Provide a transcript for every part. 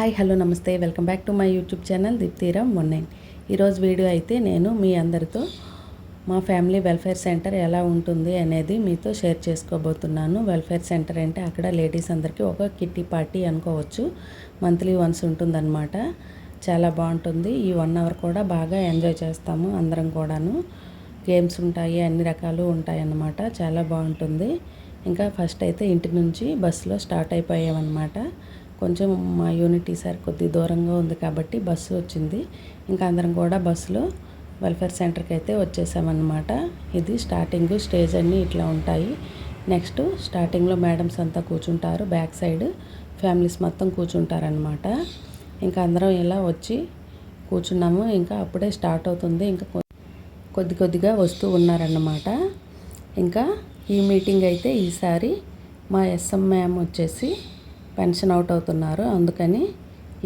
Hi hello నమస్తే. Welcome back to my YouTube channel Deeptiram one nine ఈరోజు video అయితే నేను మీ అందరితో మా ఫ్యామిలీ వెల్ఫేర్ సెంటర్ ఎలా ఉంటుంది అనేది మీతో షేర్ చేసుకోబోతున్నాను. వెల్ఫేర్ సెంటర్ అంటే అక్కడ లేడీస్ అందరికీ ఒక కిట్టి పార్టీ అనుకోవచ్చు. మంత్లీ వన్స్ ఉంటుందన్నమాట. చాలా బాగుంటుంది. ఈ వన్ అవర్ కూడా బాగా ఎంజాయ్ చేస్తాము అందరం కూడాను. గేమ్స్ ఉంటాయి అన్ని రకాలు ఉంటాయి అన్నమాట చాలా బాగుంటుంది. ఇంకా ఫస్ట్ అయితే ఇంటి నుంచి బస్సులో స్టార్ట్ అయిపోయామన్నమాట. కొంచెం మా యూనిటీ సార్ కొద్ది దూరంగా ఉంది కాబట్టి బస్సు వచ్చింది. ఇంకా అందరం కూడా బస్సులో వెల్ఫేర్ సెంటర్కి అయితే వచ్చేసామన్నమాట. ఇది స్టార్టింగ్ స్టేజ్ అన్నీ ఇట్లా ఉంటాయి. నెక్స్ట్ స్టార్టింగ్లో మేడమ్స్ అంతా కూర్చుంటారు. బ్యాక్ సైడ్ ఫ్యామిలీస్ మొత్తం కూర్చుంటారనమాట ఇంకా అందరం ఇలా వచ్చి కూర్చున్నాము. ఇంకా అప్పుడే స్టార్ట్ అవుతుంది. ఇంకా కొద్ది కొద్దిగా వస్తూ ఉన్నారన్నమాట. ఇంకా ఈ మీటింగ్ అయితే ఈసారి మా ఎస్ఎం మ్యామ్ వచ్చేసి పెన్షన్ అవుట్ అవుతున్నారు. అందుకని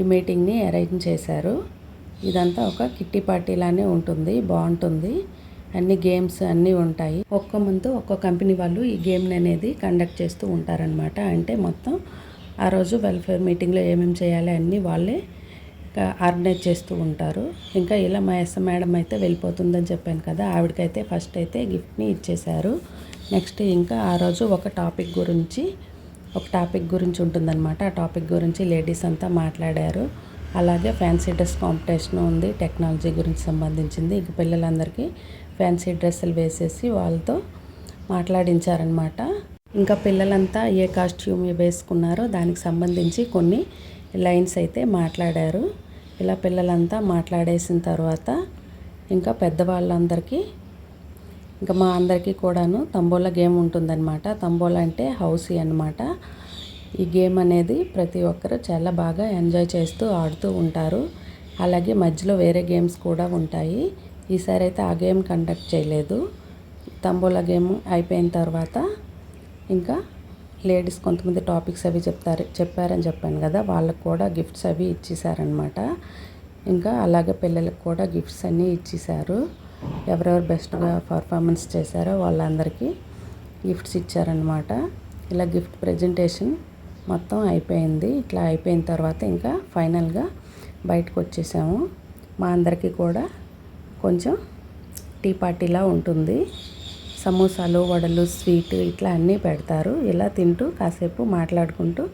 ఈ మీటింగ్ని అరేంజ్ చేశారు. ఇదంతా ఒక కిట్టి పార్టీలానే ఉంటుంది. బాగుంటుంది. అన్ని గేమ్స్ అన్నీ ఉంటాయి. ఒక్క మంత్ ఒక్కో కంపెనీ వాళ్ళు ఈ గేమ్ని అనేది కండక్ట్ చేస్తూ ఉంటారనమాట అంటే మొత్తం ఆ రోజు వెల్ఫేర్ మీటింగ్లో ఏమేమి చేయాలి అన్నీ వాళ్ళే ఆర్గనైజ్ చేస్తూ ఉంటారు. ఇంకా ఇలా మా ఎస్ మేడం అయితే వెళ్ళిపోతుందని చెప్పాను కదా ఆవిడకైతే ఫస్ట్ అయితే గిఫ్ట్ని ఇచ్చేశారు. నెక్స్ట్ ఇంకా ఆ రోజు ఒక టాపిక్ గురించి ఒక టాపిక్ గురించి ఉంటుందన్నమాట. ఆ టాపిక్ గురించి లేడీస్ అంతా మాట్లాడారు. అలాగే ఫ్యాన్సీ డ్రెస్ కాంపిటీషన్ ఉంది టెక్నాలజీ గురించి సంబంధించింది. ఇక పిల్లలందరికీ ఫ్యాన్సీ డ్రెస్సులు వేసేసి వాళ్ళతో మాట్లాడించారనమాట ఇంకా పిల్లలంతా ఏ కాస్ట్యూమ్ వేసుకున్నారో దానికి సంబంధించి కొన్ని లైన్స్ అయితే మాట్లాడారు. ఇలా పిల్లలంతా మాట్లాడేసిన తర్వాత ఇంకా పెద్దవాళ్ళందరికీ ఇంకా మా అందరికీ కూడాను తంబోలా గేమ్ ఉంటుందన్నమాట. తంబోలా అంటే హౌసీ అనమాట ఈ గేమ్ అనేది ప్రతి ఒక్కరు చాలా బాగా ఎంజాయ్ చేస్తూ ఆడుతూ ఉంటారు. అలాగే మధ్యలో వేరే గేమ్స్ కూడా ఉంటాయి. ఈసారి అయితే ఆ గేమ్ కండక్ట్ చేయలేదు. తంబోలా గేమ్ అయిపోయిన తర్వాత ఇంకా లేడీస్ కొంతమంది టాపిక్స్ అవి చెప్తారు చెప్పారని చెప్పాను కదా వాళ్ళకు కూడా గిఫ్ట్స్ అవి ఇచ్చేసారనమాట ఇంకా అలాగే పిల్లలకు కూడా గిఫ్ట్స్ అన్నీ ఇచ్చేసారు ఎవరెవరు బెస్ట్గా పర్ఫార్మెన్స్ చేశారో వాళ్ళందరికీ గిఫ్ట్స్ ఇచ్చారనమాట ఇలా గిఫ్ట్ ప్రజెంటేషన్ మొత్తం అయిపోయింది. ఇట్లా అయిపోయిన తర్వాత ఇంకా ఫైనల్గా బయటకు వచ్చేసాము మా అందరికీ కూడా కొంచెం టీ పార్టీలా ఉంటుంది. సమోసాలు వడలు స్వీట్ ఇట్లా అన్నీ పెడతారు. ఇలా తింటూ కాసేపు మాట్లాడుకుంటూ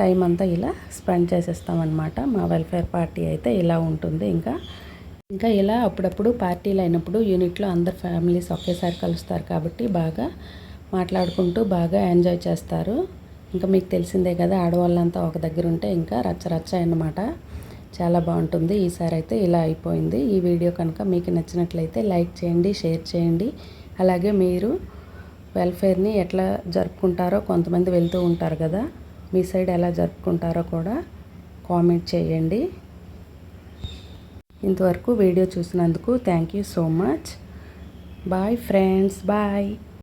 టైం అంతా ఇలా స్పెండ్ చేసేస్తామన్నమాట. మా వెల్ఫేర్ పార్టీ అయితే ఇలా ఉంటుంది. ఇంకా ఇంకా ఇలా అప్పుడప్పుడు పార్టీలు అయినప్పుడు యూనిట్లో అందరు ఫ్యామిలీస్ ఒకేసారి కలుస్తారు కాబట్టి బాగా మాట్లాడుకుంటూ బాగా ఎంజాయ్ చేస్తారు. ఇంకా మీకు తెలిసిందే కదా ఆడవాళ్ళంతా ఒక దగ్గర ఉంటే ఇంకా రచ్చ రచ్చ అన్నమాట. చాలా బాగుంటుంది. ఈసారి అయితే ఇలా అయిపోయింది. ఈ వీడియో కనుక మీకు నచ్చినట్లయితే లైక్ చేయండి షేర్ చేయండి. అలాగే మీరు వెల్ఫేర్ని ఎట్లా జరుపుకుంటారో కొంతమంది వెళ్తూ ఉంటారు కదా మీ సైడ్ ఎలా జరుపుకుంటారో కూడా కామెంట్ చేయండి. ఇంతవరకు వీడియో చూసినందుకు thank you so much bye friends bye